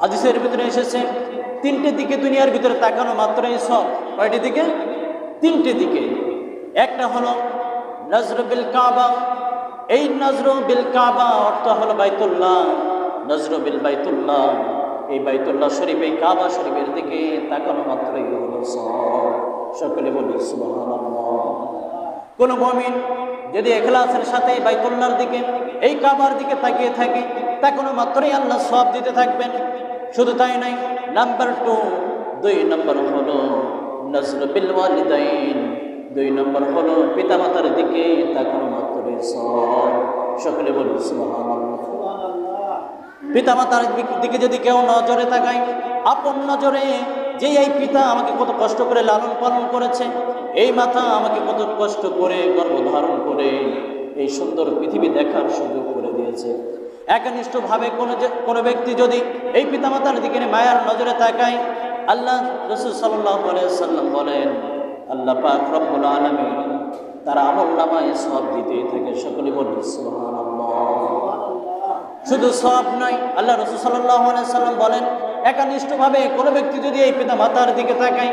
হাদিসের ভিতরে এসেছে, তিনটে দিকে দুনিয়ার ভিতরে তাকানো মাত্রই সব। কয়টি দিকে? তিনটে দিকে। একটা হলো নজর বিল কাবা। এই নজর বিল কাবা অর্থ হলো বাইতুল্লাহ। নজর বিল বাইতুল্লাহ। এই বাইতুল্লাহ শরীফ এই কাবা শরীফের দিকে তাকানো মাত্রই হলো সব। সকলে বলি কোন মমিন যদি এখলাসের সাথে বাইতুল্লার দিকে, এই কাবার দিকে তাকিয়ে থাকে তা কোনো মাত্রই আল্লাহ সব দিতে থাকবেন। শুধু তাই নাই নাম্বার টু দুই নম্বর হলো নজর ওয়ালিদাইন দুই নম্বর হলো পিতামাতার দিকে তা কোনো মাত্রই সব। সকলে সুবহানাল্লাহ। পিতামাতার দিকে যদি কেউ নজরে তাকায়, আপন নজরে যে এই পিতা আমাকে কত কষ্ট করে লালন পালন করেছে, এই মাথা আমাকে কত কষ্ট করে গর্ভধারণ করে এই সুন্দর পৃথিবী দেখার সুযোগ করে দিয়েছে। একনিষ্ঠভাবে কোনো যে কোনো ব্যক্তি যদি এই পিতামাতার দিকে মায়ার নজরে তাকায়, আল্লাহ রসুল সাল্লাহ সাল্লাম বলেন, আল্লাহ পাক রব্বুল আলমী তার আমল নামায় সব দিতেই থাকে সকলে বলি শুধু সব নয়, আল্লাহ রসুল সাল্লাম বলেন, একানিষ্ঠভাবে কোনো ব্যক্তি যদি এই পিতা মাতার দিকে তাকায়,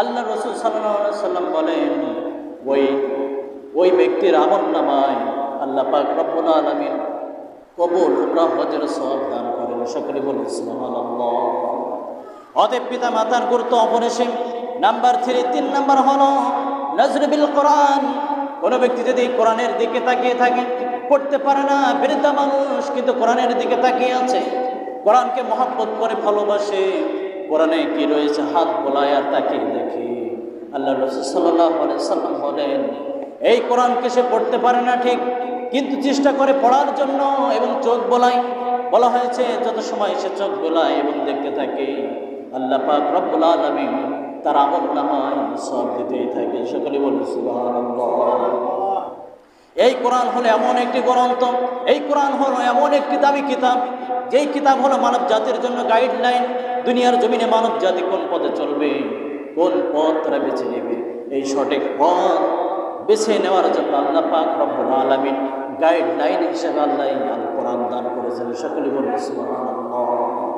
আল্লাহ রসুল সাল্লাম বলেন, ওই ওই ব্যক্তির আমল নামায় আল্লাহ পাক রব্বুল আলমিন কবুল উমরা হজের সব দান করেন সকলে বলি অতএব পিতা মাতার গুরুত্ব অপরিসীম। নাম্বার থ্রি, তিন নাম্বার হলো নজরবিল কোরআন। কোনো ব্যক্তি যদি কোরআনের দিকে তাকিয়ে থাকে, পড়তে পারে না, বৃদ্ধা মানুষ কিন্তু কোরআনের দিকে তাকিয়ে আছে। কোরআনকে মহাব্বত করে ভালোবাসে। কোরআনে কি রয়েছে? হাত বোলায় আর তাকিয়ে দেখে। আল্লাহ রসুল সাল্লাহ সাল্লাম বলেন, এই কোরআনকে সে পড়তে পারে না ঠিক কিন্তু চেষ্টা করে পড়ার জন্য এবং চোখ বোলায় বলা হয়েছে, যত সময় সে চোখ বোলায় এবং দেখতে থাকে, আল্লাহ পাক রব্বুল আলমিন তার আমল নামায় সব দিতেই থাকে। সকলে বলি এই কোরআন হলো এমন একটি গ্রন্থ, এই কোরআন হলো এমন একটি দামি কিতাব, যেই কিতাব হলো মানব জাতির জন্য গাইডলাইন দুনিয়ার জমিনে মানব জাতি কোন পথে চলবে, কোন পথ তারা বেছে নেবে। এই সঠিক পথ বেছে নেওয়ার জন্য আল্লাহ পাক রব্বুল আলামিন গাইডলাইন হিসেবে আল্লাহ আল কোরআন দান করেছেন। সকলে বলবে সুবহানাল্লাহ।